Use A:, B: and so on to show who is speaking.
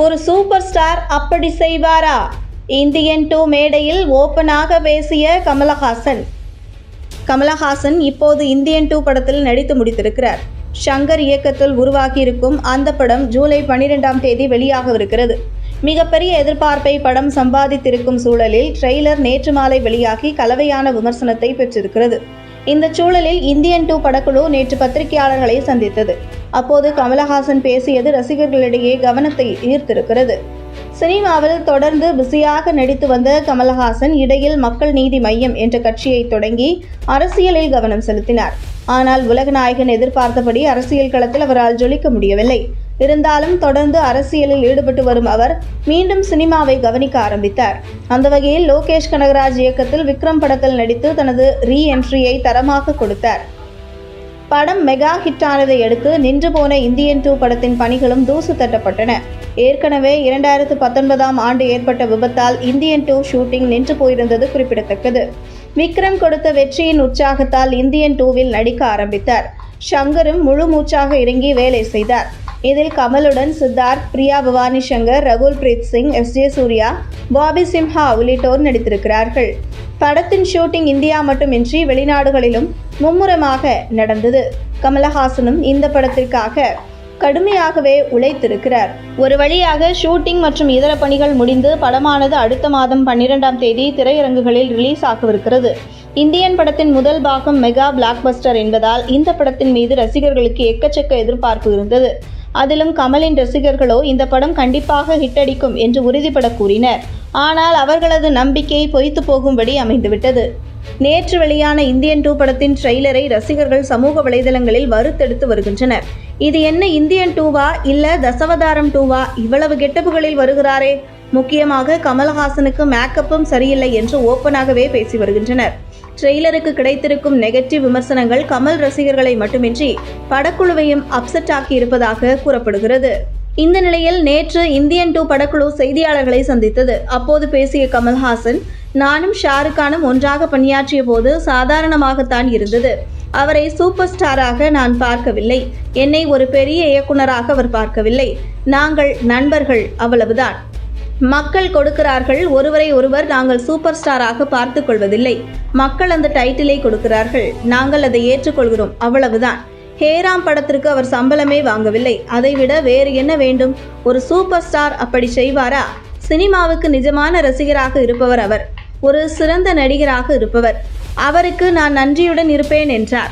A: ஒரு super star அப்படி செய்வாரா? இந்தியன் டூ மேடையில் ஓப்பனாக பேசிய கமலஹாசன். கமலஹாசன் இப்போது இந்தியன் டூ படத்தில் நடித்து முடித்திருக்கிறார். ஷங்கர் இயக்கத்தில் உருவாகியிருக்கும் அந்த படம் ஜூலை பனிரெண்டாம் தேதி வெளியாகவிருக்கிறது. மிகப்பெரிய எதிர்பார்ப்பை படம் சம்பாதித்திருக்கும் சூழலில் ட்ரெய்லர் நேற்று மாலை வெளியாகி கலவையான விமர்சனத்தை பெற்றிருக்கிறது. இந்த சூழலில் இந்தியன் டூ படக்குழு நேற்று பத்திரிகையாளர்களை சந்தித்தது. அப்போது கமலஹாசன் பேசியது ரசிகர்களிடையே கவனத்தை ஈர்த்திருக்கிறது. சினிமாவில் தொடர்ந்து பிஸியாக நடித்து வந்த கமலஹாசன் இடையில் மக்கள் நீதி மையம் என்ற கட்சியை தொடங்கி அரசியலில் கவனம் செலுத்தினார். ஆனால் உலகநாயகன் எதிர்பார்த்தபடி அரசியல் களத்தில் அவரால் ஜொலிக்க முடியவில்லை. இருந்தாலும் தொடர்ந்து அரசியலில் ஈடுபட்டு வரும் அவர் மீண்டும் சினிமாவை கவனிக்க ஆரம்பித்தார். அந்த வகையில் லோகேஷ் கனகராஜ் இயக்கத்தில் விக்ரம் படத்தில் நடித்து தனது ரீ என்ட்ரியை தரமாக கொடுத்தார். படம் மெகா ஹிட் ஆனதை அடுத்து நின்று போன இந்தியன் டூ படத்தின் பணிகளும் தூசு தட்டப்பட்டன. ஏற்கனவே இரண்டாயிரத்து பத்தொன்பதாம் ஆண்டு ஏற்பட்ட விபத்தால் இந்தியன் டூ ஷூட்டிங் நின்று போயிருந்தது குறிப்பிடத்தக்கது. விக்ரம் கொடுத்த வெற்றியின் உற்சாகத்தால் இந்தியன் டூவில் நடிக்க ஆரம்பித்தார். ஷங்கரும் முழு மூச்சாக இறங்கி வேலை செய்தார். இதில் கமலுடன் சித்தார்த் பிரியா பவானி சங்கர் ரகுல் பிரீத் சிங் எஸ் ஜே சூர்யா பாபி சிம்ஹா உள்ளிட்டோர் நடித்திருக்கிறார்கள். படத்தின் ஷூட்டிங் இந்தியா மட்டுமின்றி வெளிநாடுகளிலும் மும்முரமாக நடந்தது. கமலஹாசனும் இந்த படத்திற்காக கடுமையாகவே உழைத்திருக்கிறார். ஒரு வழியாக ஷூட்டிங் மற்றும் இதர பணிகள் முடிந்து படமானது அடுத்த மாதம் பன்னிரெண்டாம் தேதி திரையரங்குகளில் ரிலீஸ் ஆகவிருக்கிறது. இந்தியன் படத்தின் முதல் பாகம் மெகா பிளாக்பஸ்டர் என்பதால் இந்த படத்தின் மீது ரசிகர்களுக்கு எக்கச்சக்க எதிர்பார்ப்பு இருந்தது. அதிலும் கமலின் ரசிகர்களோ இந்த படம் கண்டிப்பாக ஹிட் அடிக்கும் என்று உறுதிபட கூறினர். ஆனால் அவர்களது நம்பிக்கை பொய்த்து போகும்படி அமைந்துவிட்டது. நேற்று வெளியான இந்தியன் டூ படத்தின் ட்ரெய்லரை ரசிகர்கள் சமூக வலைதளங்களில் வறுத்தெடுத்து வருகின்றனர். இது என்ன இந்தியன் டூவா இல்ல தசவதாரம் டூவா? இவ்வளவு கெட்டப்புகளில் வருகிறாரே. முக்கியமாக கமல்ஹாசனுக்கு மேக்கப்பும் சரியில்லை என்று ஓப்பனாகவே பேசி வருகின்றனர். ட்ரெய்லருக்கு கிடைத்திருக்கும் நெகட்டிவ் விமர்சனங்கள் கமல் ரசிகர்களை மட்டுமின்றி படக்குழுவையும் அப்செட் ஆக்கி இருப்பதாக கூறப்படுகிறது. இந்த நிலையில் நேற்று இந்தியன் டூ படக்குழு செய்தியாளர்களை சந்தித்தது. அப்போது பேசிய கமல்ஹாசன் நானும் ஷாருக்கானும் ஒன்றாக பணியாற்றிய போது சாதாரணமாகத்தான் இருந்தது. அவரை சூப்பர் ஸ்டாராக நான் பார்க்கவில்லை. என்னை ஒரு பெரிய இயக்குனராக அவர் பார்க்கவில்லை. நாங்கள் நண்பர்கள் அவ்வளவுதான். மக்கள் கொடுக்கிறார்கள் ஒருவரை ஒருவர் நாங்கள் சூப்பர் ஸ்டாராக பார்த்து கொள்வதில்லை. மக்கள் அந்த டைட்டிலை கொடுக்கிறார்கள். நாங்கள் அதை ஏற்றுக்கொள்கிறோம். அவ்வளவுதான். ஹேராம் படத்திற்கு அவர் சம்பளமே வாங்கவில்லை. அதைவிட வேறு என்ன வேண்டும்? ஒரு சூப்பர் ஸ்டார் அப்படி செய்வாரா? சினிமாவுக்கு நிஜமான ரசிகராக இருப்பவர் அவர். ஒரு சிறந்த நடிகராக இருப்பவர். அவருக்கு நான் நன்றியுடன் இருப்பேன் என்றார்.